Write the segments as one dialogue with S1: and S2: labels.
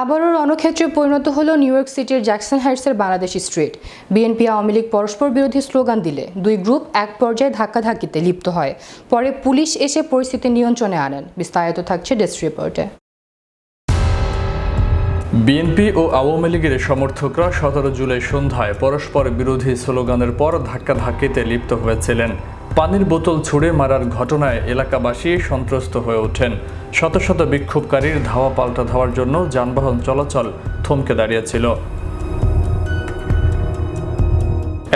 S1: আবারও রণক্ষেত্রে পরিণত হলো নিউ ইয়র্ক সিটির জ্যাকসন হাইটসের বাংলাদেশি স্ট্রিট। বিএনপি আওয়ামী লীগ পরস্পর বিরোধী স্লোগান দিলে দুই গ্রুপ এক পর্যায়ে ধাক্কাধাক্কিতে লিপ্ত হয়। পরে পুলিশ এসে পরিস্থিতি নিয়ন্ত্রণে আনেন। বিস্তারিত থাকছে ডেস্ক রিপোর্টে।
S2: বিএনপি ও আওয়ামী লীগের সমর্থকরা সতেরো জুলাই সন্ধ্যায় পরস্পর বিরোধী স্লোগানের পর ধাক্কাধাক্কিতে লিপ্ত হয়েছিলেন। পানির বোতল ছুঁড়ে মারার ঘটনায় এলাকাবাসী সন্ত্রস্ত হয়ে ওঠেন। শত শত বিক্ষোভকারীর ধাওয়া পাল্টা ধাওয়ার জন্য যানবাহন চলাচল থমকে দাঁড়িয়েছিল।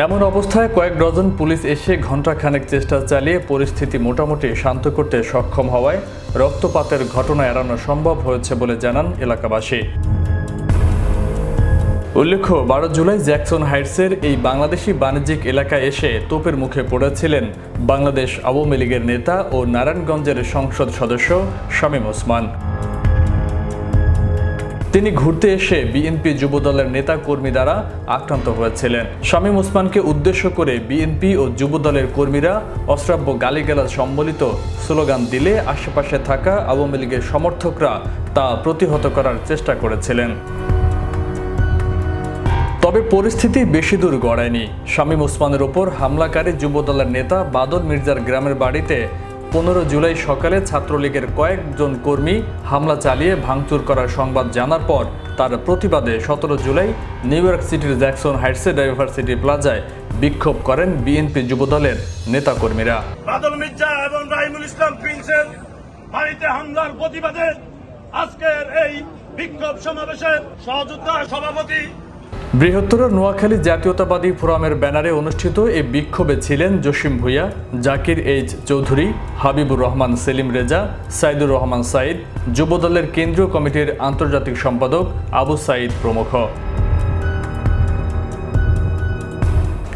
S2: এমন অবস্থায় কয়েক ডজন পুলিশ এসে ঘণ্টাখানেক চেষ্টা চালিয়ে পরিস্থিতি মোটামুটি শান্ত করতে সক্ষম হওয়ায় রক্তপাতের ঘটনা এড়ানো সম্ভব হয়েছে বলে জানান এলাকাবাসী। উল্লেখ্য, বারো জুলাই জ্যাকসন হাইটসের এই বাংলাদেশি বাণিজ্যিক এলাকায় এসে তোপের মুখে পড়েছিলেন বাংলাদেশ আওয়ামী লীগের নেতা ও নারায়ণগঞ্জের সংসদ সদস্য শামীম ওসমান। তিনি ঘুরতে এসে বিএনপি যুবদলের নেতা কর্মী দ্বারা আক্রান্ত হয়েছিলেন। শামীম ওসমানকে উদ্দেশ্য করে বিএনপি ও যুবদলের কর্মীরা অশ্রাব্য গালিগালাজ সম্বলিত স্লোগান দিলে আশেপাশে থাকা আওয়ামী লীগের সমর্থকরা তা প্রতিহত করার চেষ্টা করেছিলেন। তবে পরিস্থিতি বেশি দূর গড়ায়নি। শামীম ওসমানের ওপর হামলাকারী যুবদলের নেতা বাদল মির্জার গ্রামের বাড়িতে পনেরো জুলাই সকালে ছাত্রলীগের কয়েকজন কর্মী হামলা চালিয়ে ভাঙচুর করার সংবাদ জানার পর তার প্রতিবাদে সতেরো জুলাই নিউ ইয়র্ক সিটির জ্যাকসন হাইটসে ডাইভার্সিটি প্লাজায় বিক্ষোভ করেন বিএনপি যুবদলের নেতাকর্মীরা।
S3: বাদল মির্জা এবং রাহিমুল ইসলাম প্রিন্সের বাড়িতে হামলার প্রতিবাদে আজকের এই বিক্ষোভ সমাবেশের সহযোদ্ধা সভাপতি
S2: বৃহত্তর নোয়াখালী জাতীয়তাবাদী ফোরামের ব্যানারে অনুষ্ঠিত এই বিক্ষোভে ছিলেন জসিম ভুইয়া, জাকির এইচ চৌধুরী, হাবিবুর রহমান, সেলিম রেজা, সাইদুর রহমান সাইদ, যুবদলের কেন্দ্রীয় কমিটির আন্তর্জাতিক সম্পাদক আবু সাইদ প্রমুখ।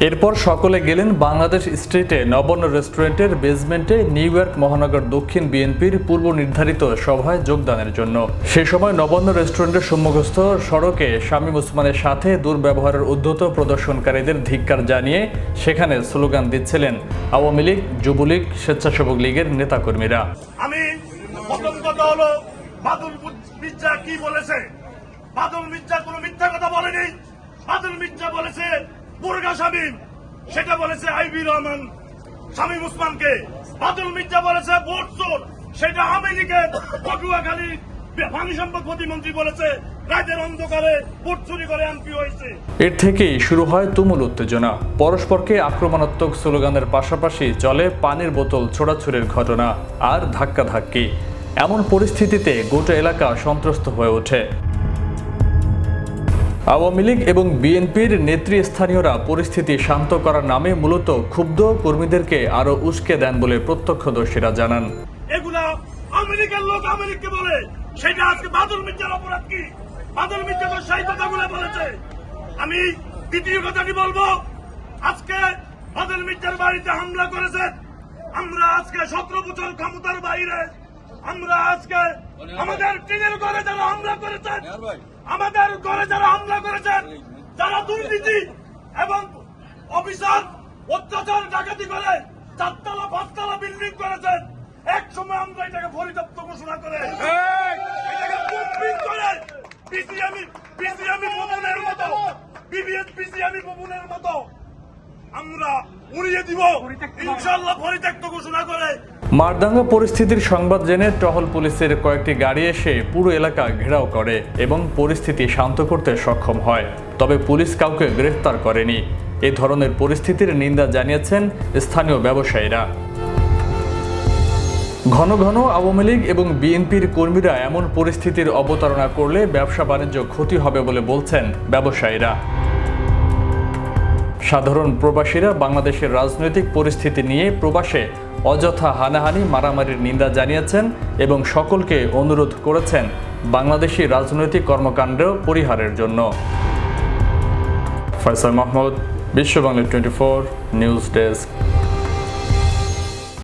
S2: এরপর সকলে গেলেন বাংলাদেশ স্ট্রিটে, নবন্ন রেস্টুরেন্টের বেসমেন্টে নিউ ইয়র্ক মহানগর দক্ষিণ বিএনপির পূর্ব নির্ধারিত সভায় যোগদানের জন্য। সে সময় নবন্ন রেস্টুরেন্টের সম্মুখস্থ সড়কে শামীম ওসমানের সাথে দুর্ব্যবহারের উদ্ধত প্রদর্শনকারীদের ধিক্কার জানিয়ে সেখানে স্লোগান দিচ্ছিলেন আওয়ামী লীগ, যুবলীগ, স্বেচ্ছাসেবক লীগের নেতাকর্মীরা।
S3: আমি কি বলেছে? বলেনি। বলেছে মুরগা শামীম, সেটা বলেছে আইবি রহমান শামীম উসমানকে। বাদল মির্জা বলেছে, ভোট চোর। সেটা আওয়ামী লীগের পটুয়াখালী পানি সম্পদ প্রতিমন্ত্রী বলেছে করে হয়েছে।
S2: এর থেকেই শুরু হয় তুমুল উত্তেজনা। পরস্পরকে আক্রমণাত্মক স্লোগানের পাশাপাশি চলে পানির বোতল ছোড়াছুড়ির ঘটনা, আর ধাক্কাধাক্কি। এমন পরিস্থিতিতে গোটা এলাকা সন্ত্রস্ত হয়ে ওঠে। আওয়ামী লীগ এবং বিএনপির নেতৃস্থানীয়রা পরিস্থিতি শান্ত করার নামে মূলত ক্ষুব্ধ কর্মীদেরকে আরও উস্কে দেন বলে প্রত্যক্ষদর্শীরা জানান।
S3: বলেছে। আমি দ্বিতীয় কথাটি বলব, আজকে বাদল মির্জার বাড়িতে হামলা করেছে। আমরা আজকে সতেরো বছর ক্ষমতার বাইরে। আমরা আজকে আমাদের টিনের ঘরে যারা হামলা করেছেন আমাদের ঘরে যারা হামলা করেছেন যারা দুর্নীতি এবং অফিসার অত্যাচার ডাকাতি করে চারতলা পাঁচতলা বিল্ডিং করেছেন এক সময় আমরা এটাকে পরিত্যক্ত ঘোষণা করে এটাকে পুনর্বিন করে পিসিএমি পিসিএমি ভবনের মতো বিবিএস পিসিএমি ভবনের মতো আমরা উড়িয়ে দিব ইনশাল্লাহ পরিত্যক্ত ঘোষণা করে
S2: মারদাঙ্গা পরিস্থিতির সংবাদ জেনে টহল পুলিশের কয়েকটি গাড়ি এসে পুরো এলাকা ঘেরাও করে এবং পরিস্থিতি শান্ত করতে সক্ষম হয়। তবে পুলিশ কাউকে গ্রেফতার করেনি। এ ধরনের পরিস্থিতির নিন্দা জানিয়েছেন স্থানীয় ব্যবসায়ীরা। ঘন ঘন আওয়ামী লীগ এবং বিএনপির কর্মীরা এমন পরিস্থিতির অবতারণা করলে ব্যবসা বাণিজ্য ক্ষতি হবে বলে বলছেন ব্যবসায়ীরা। সাধারণ প্রবাসীরা বাংলাদেশের রাজনৈতিক পরিস্থিতি নিয়ে প্রবাসে অযথা হানাহানি, মারামারির নিন্দা জানিয়েছেন এবং সকলকে অনুরোধ করেছেন বাংলাদেশি রাজনৈতিক কর্মকাণ্ড পরিহারের জন্য। Faisal Mahmud Bishwa Bangla twenty four news desk.